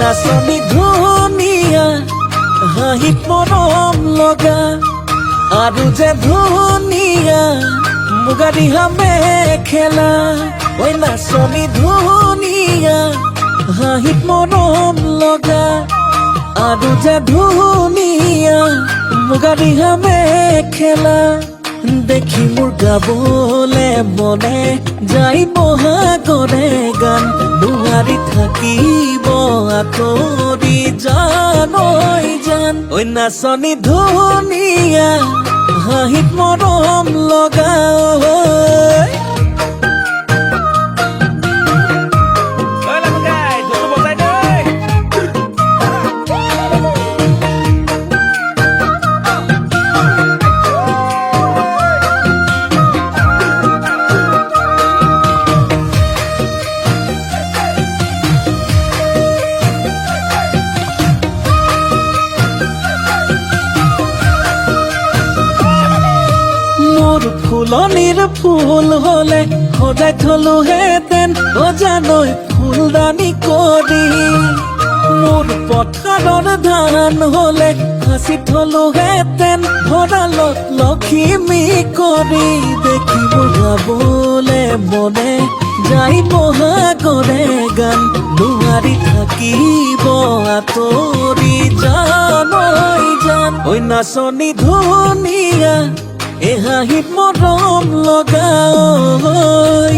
নাচনী ধুনীয়া হাঁহিত মৰম লগা। আৰু যে ধুনীয়া মুগা দিহা মেখেলা ঐ নাচনী ধুনীয়া হাঁহিত মৰম লগা। আৰু যে ধুনীয়া মুগা দিহা মেখেলা দেখি মোৰ গাবলে মনে যাই বহাগরে গান। নোৱাৰি থাকিব আঁতৰি জানৈ জান। ঐ নাচনী ধুনীয়া হাঁহিত মৰম লগা ফুলনিৰ ফুল হলে সজাই থলো হেতেন অজানৈ ফুলদানি কৰি মোৰ পথাৰৰ ধান হলে সাঁচি থলো হেতেন ভঁৰালত লখিমী কৰি দেখিব গাবলে মনে যাই বহাগৰে গান নোৱাৰি থাকিব আঁতৰি জানৈ জান ঐ নাচনী ধুনীয়া এ হাঁহিত মৰম লগা ঐ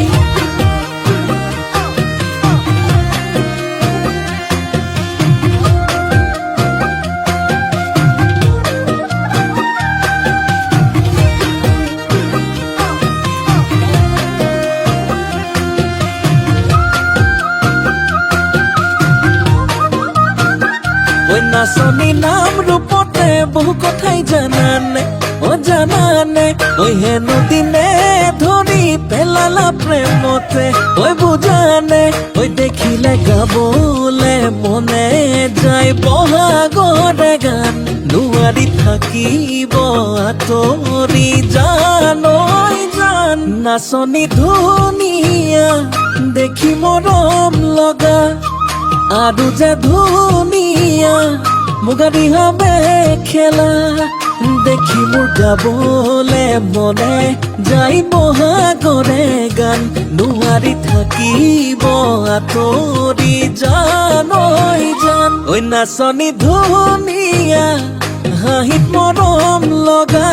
ঐ নাচনী নাম ৰূপতে বহু কথাই জানানে। জানানে ঐ হেনো দিনে ধৰি পেলালা প্ৰেমতে ঐ বুজানে ঐ দেখিলে গাবলে মনে যায় বহাগৰে গান। নোৱাৰি থাকিব আঁতৰি জানৈ জান নাচনী ধুনীয়া, দেখি মৰম লগা। আৰু যে ধুনীয়া মুগা দিহা মেখেলা দেখি মোৰ গাবলে মনে যাই বহা করে গান। নোৱাৰি থাকিব আঁতৰি জানৈ জান। ঐ নাচনী ধনিয়া হাঁহিত মৰম লগা।